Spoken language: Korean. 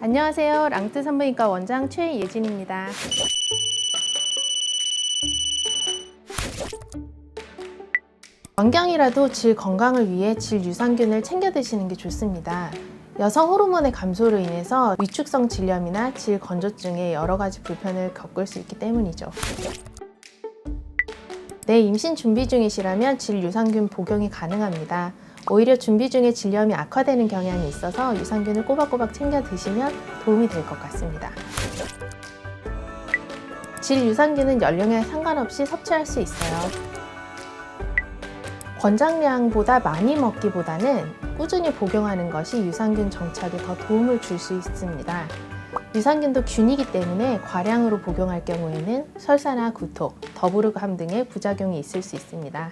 안녕하세요. 랑트 산부인과 원장 최예진입니다. 원경이라도 질 건강을 위해 질 유산균을 챙겨 드시는 게 좋습니다. 여성 호르몬의 감소로 인해서 위축성 질염이나 질 건조증에 여러 가지 불편을 겪을 수 있기 때문이죠. 내 임신 준비 중이시라면 질 유산균 복용이 가능합니다. 오히려 준비 중에 질염이 악화되는 경향이 있어서 유산균을 꼬박꼬박 챙겨 드시면 도움이 될 것 같습니다. 질 유산균은 연령에 상관없이 섭취할 수 있어요. 권장량보다 많이 먹기보다는 꾸준히 복용하는 것이 유산균 정착에 더 도움을 줄 수 있습니다. 유산균도 균이기 때문에 과량으로 복용할 경우에는 설사나 구토, 더부르감 등의 부작용이 있을 수 있습니다.